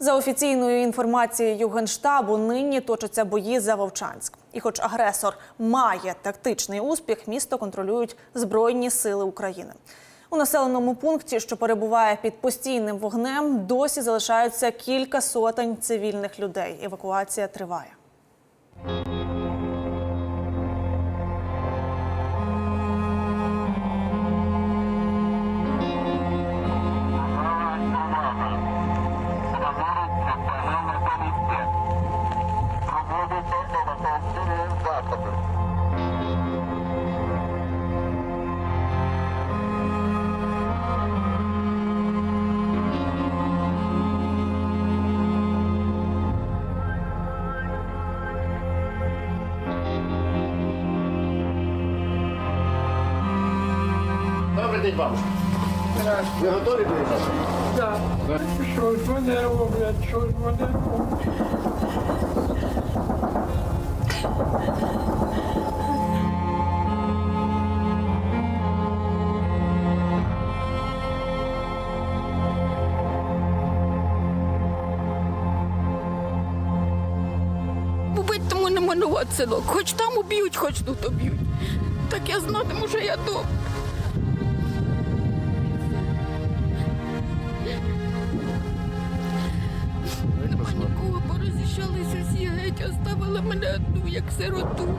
За офіційною інформацією Генштабу, нині точаться бої за Вовчанськ. І хоч агресор має тактичний успіх, місто контролюють Збройні сили України. У населеному пункті, що перебуває під постійним вогнем, досі залишаються кілька сотень цивільних людей. Евакуація триває. Добрий день, бабушка. Ви готові приїхати? Так. Що ж вони роблять, що ж вони роблять? Убить тому не село. Хоч там уб'ють, хоч тут уб'ють. Так я знатиму, що я добре. Порозіщалися всі геть, оставили мене одну, як сироту.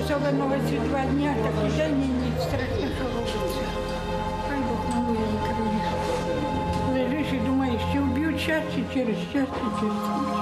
Особливо ці два дні, так і день і ніч страшно, що. Хай Бог милує Україну. Лежиш і думаєш, чи вб'ють час, чи через час, чи через час.